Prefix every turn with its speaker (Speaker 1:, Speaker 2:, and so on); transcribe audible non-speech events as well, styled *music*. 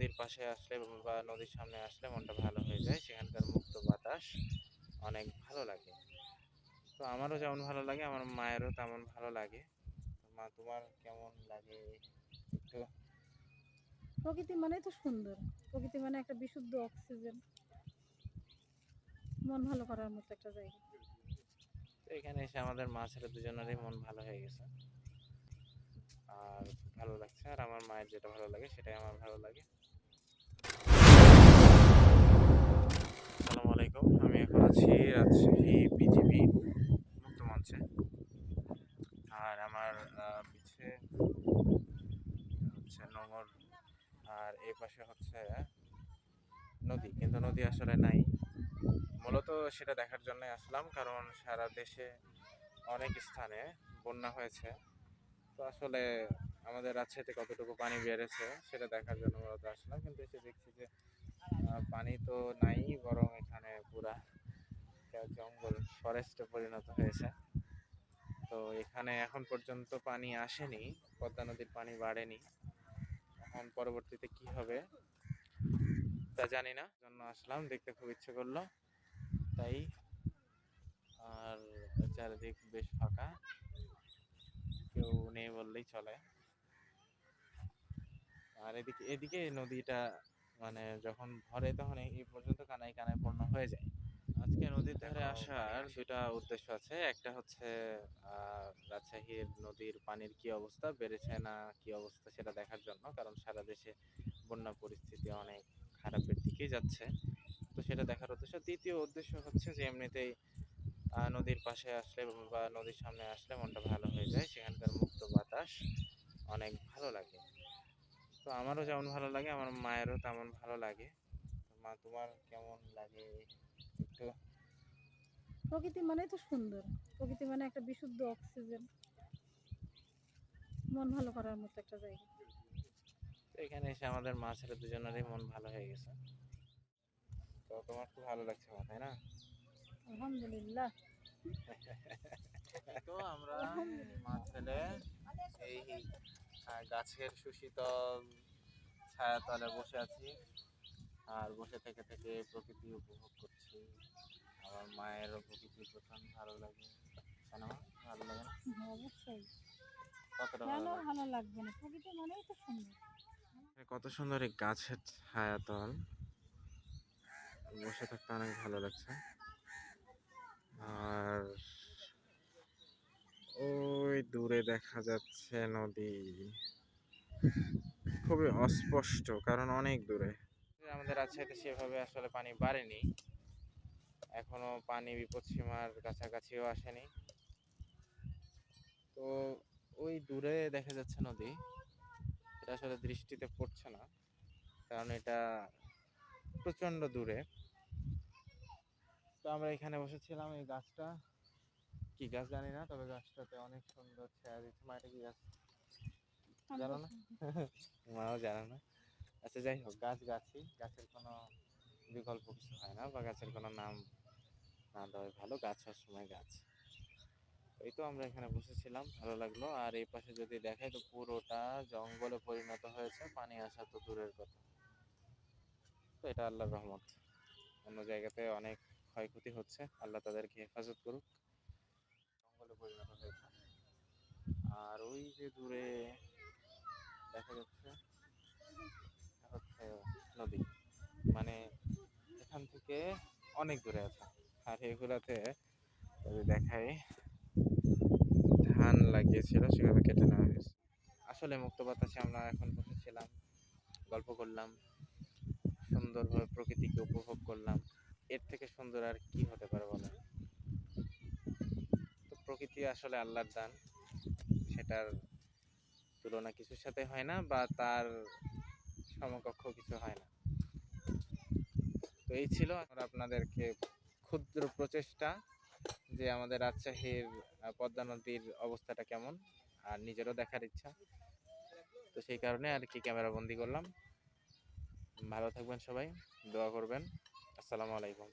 Speaker 1: নদীর পাশে আসলে বা নদীর সামনে আসলে মনটা ভালো হয়ে যায়। সেখানকার মুক্ত বাতাস অনেক ভালো লাগে। তো আমারও যেমন ভালো লাগে আমার মায়েরও তেমন ভালো লাগে। মা তোমার কেমন লাগে একটু?
Speaker 2: প্রকৃতি মানেই তো সুন্দর। প্রকৃতি মানে একটা বিশুদ্ধ অক্সিজেন। মন ভালো করার মতো একটা জায়গা।
Speaker 1: তো এখানে এসে আমাদের মা ছেলে দুজনেরই মন ভালো হয়ে গেছে। আর ভালো লাগছে। আর আমার মায়ের যেটা ভালো লাগে সেটাই আমার ভালো লাগে। আসসালামু আলাইকুম। আমি এখন আছি রাজশাহী বিজিবি মুক্ত মঞ্চে। আর আমার পিছে হচ্ছে নোঙর, আর এই পাশে হচ্ছে নদী। কিন্তু নদী আসলে নাই। মূলত সেটা দেখার জন্য আসলাম, কারণ সারা দেশে অনেক স্থানে বন্যা হয়েছে। তো আসলে আমাদের রাজশাহীতে কতটুকু পানি বেড়েছে সেটা দেখার জন্য মূলত আসলাম। কিন্তু এসে দেখছি যে পানি তো নাই বরং এখানে পুরা একটা জঙ্গল ফরেস্টে পরিণত হয়েছে। তো এখানে এখন পর্যন্ত পানি আসেনি, পদ্মা নদীর পানি বাড়েনি। এখন পরবর্তীতে কি হবে, তা জানি না, জন্য আসলাম, দেখতে খুব ইচ্ছে করল। তাই, আর চারিদিক বেশ ফাঁকা, কেউ নেই বললেই চলে। আর এদিকে এদিকে নদীটা মানে যখন ভরে তখন এই পর্যন্ত কানায় কানায় পূর্ণ হয়ে যায়। আজকে নদীর ধারে আসার দুটা উদ্দেশ্য আছে। একটা হচ্ছে রাজশাহীর নদীর পানির কি অবস্থা বেড়েছে না কি অবস্থা সেটা দেখার জন্য। কারণ সারা দেশে বন্যা পরিস্থিতি অনেক খারাপের দিকেই যাচ্ছে। তো সেটা দেখার উদ্দেশ্য। দ্বিতীয় উদ্দেশ্য হচ্ছে যে এমনিতেই নদীর পাশে আসলে বা নদীর সামনে আসলে মনটা ভালো হয়ে যায়। সেখানকার মুক্ত বাতাস অনেক ভালো লাগে। তো আমারও যেমন ভালো লাগে আমার মায়েরও তেমন ভালো লাগে। মা তোমার কেমন লাগে?
Speaker 2: প্রকৃতি মানেই তো সুন্দর। প্রকৃতি মানে একটা বিশুদ্ধ অক্সিজেন। মন ভালো করার মতো একটা জায়গা।
Speaker 1: এখানে এসে আমাদের মা ছেলে দুজনেরই মন ভালো হয়ে গেছে। তো তোমার খুব ভালো লাগছে মা তাই না?
Speaker 2: আলহামদুলিল্লাহ।
Speaker 1: তো আমরা মা ছেলে এই গাছের সুশীতল ছায়াতলে বসে আছি। আর বসে থেকে থেকে প্রকৃতি উপভোগ মায়েরও প্রকৃতি ভালো লাগে কেন ভালো লাগে না?
Speaker 2: হ্যাঁ, অবশ্যই।
Speaker 1: কতটা ভালো
Speaker 2: ভালো লাগবে না? প্রকৃতি মানেই তো সুন্দর।
Speaker 1: কত সুন্দর এই গাছের ছায়াতল। বসে থাকতে অনেক ভালো লাগছে। আর ওই দূরে দেখা যাচ্ছে নদী। খুবই অস্পষ্ট কারণ অনেক দূরে। আমাদের রাজশাহীতে সেভাবে আসলে পানি বাড়েনি। এখনও পানি বিপদসীমার কাছাকাছিও আসেনি। তো ওই দূরে দেখা যাচ্ছে নদী। এটা আসলে দৃষ্টিতে পড়ছে না কারণ এটা প্রচণ্ড দূরে। তো আমরা এখানে বসেছিলাম এই গাছটা। কি গাছ জানি না তবে গাছটাতে অনেক সুন্দর ছায়া দিচ্ছে মা এটা কি গাছ? জানো না? *laughs* মাও জানে না। আচ্ছা যাই হোক গাছ গাছই গাছের কোনো বিকল্প কিছু হয় না বা গাছের কোনো নাম না দেওয়াই ভালো, গাছ সবসময় গাছ। এই তো আমরা এখানে বসেছিলাম, ভালো লাগল। আর এই পাশে যদি দেখাই তো পুরোটা জঙ্গলে পরিণত হয়েছে, পানি আসা তো দূরের কথা। তো এটা আল্লাহর রহমত। অন্য জায়গাতে অনেক ক্ষয়ক্ষতি হচ্ছে, আল্লাহ তাদেরকে হেফাজত করুক। জঙ্গলে পরিণত হয়েছে। আর ওই যে দূরে দেখা যাচ্ছে হচ্ছে নদী। মানে এখান থেকে অনেক দূরে আছে। আর এগুলাতে যদি দেখাই, ধান লাগিয়েছিল, সেভাবে কেটে নেওয়া হয়েছে। আসলে মুক্ত বাতাসে আমরা এখন বসেছিলাম, গল্প করলাম, সুন্দরভাবে প্রকৃতিকে উপভোগ করলাম। এর থেকে সুন্দর আর কি হতে পারে বলেন? তো প্রকৃতি আসলে আল্লাহর দান। সেটার তুলনা কিছুর সাথে হয় না বা তার সমকক্ষ কিছু হয় না। তো এই ছিল আমরা আপনাদেরকে ক্ষুদ্র প্রচেষ্টা যে আমাদের রাজশাহীর পদ্মা নদীর অবস্থাটা কেমন আর নিজেরও দেখার ইচ্ছা। তো সেই কারণে আর কি ক্যামেরা বন্দি করলাম। ভালো থাকবেন সবাই, দোয়া করবেন। আসসালামু আলাইকুম।